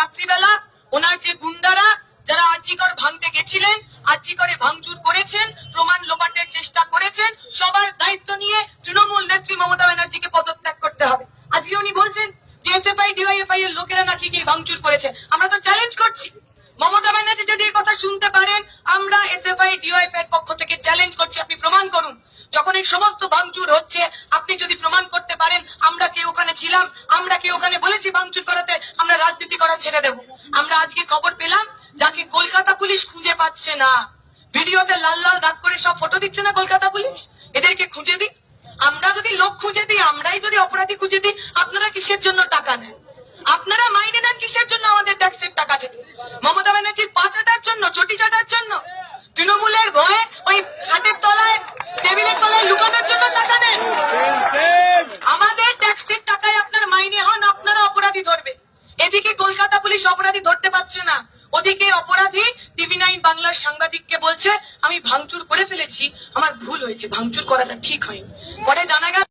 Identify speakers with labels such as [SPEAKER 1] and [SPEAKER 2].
[SPEAKER 1] রাত্রিবেলা ওনার যে গুন্ডারা যারা আর্জিকর ভাঙতে গেছিলেন, আর্জিকরে ভাঙচুর করেছেন, প্রমাণ লোপাটের চেষ্টা করেছেন, সবার দায়িত্ব নিয়ে তৃণমূল নেত্রী মমতা ব্যানার্জিকে পদত্যাগ করতে হবে। আজকে উনি বলছেন যে এসএফআই ডিওয়াইএফআই এর লোকেরা নাকি গিয়ে ভাঙচুর করেছে। আমরা তো চ্যালেঞ্জ করছি। মমতা ব্যানার্জি যদি এই কথা শুনতে পারেন, আমরা এসএফআই ডিওয়াইএফআই এর পক্ষ থেকে চ্যালেঞ্জ করছি, আপনি প্রমাণ করুন। যখন এই সমস্ত ভাঙচুর হচ্ছে, আপনি যদি প্রমাণ করতে পারেন, আমরা কে ওখানে ছিলাম, আমরা কে ওখানে বলেছি ভাঙচুর করাতে, আমরা রাজনীতি ছেড়ে দেব। আমরা আজকে খবর পেলাম, যাকে কলকাতা পুলিশ খুঁজে পাচ্ছে না। ভিডিওতে লাল লাল দাগ করে সব ফটো দিচ্ছে না কলকাতা পুলিশ? এদেরকে খুঁজে দিই? আমরা যদি লোক খুঁজে দিই, আমরাই যদি অপরাধী খুঁজে দিই, আপনারা কিসের জন্য টাকা নেন? আপনারা মাইনে নেন কিসের জন্য আমাদের ট্যাক্সের টাকা থেকে মমতা ব্যানার্জির পা চাটার জন্য, চটি চাটার জন্য? তৃণমূলের ভয়ে ওই হাটের তলায় টেবিলের তলায় লুকানোর জন্য টাকা নেন আমাদের ট্যাক্সের টাকায় আপনার মাইনে হন আপনারা অপরাধী ধরবে এদিকে কলকাতা পুলিশ অপরাধী ধরতে পারছে না। ওদিকে অপরাধী টিভি নাইন বাংলার সাংবাদিককে বলছে, আমি ভাঙচুর করে ফেলেছি। আমার ভুল হয়েছে। ভাঙচুর করাটা ঠিক হয়নি। পরে জানা গেল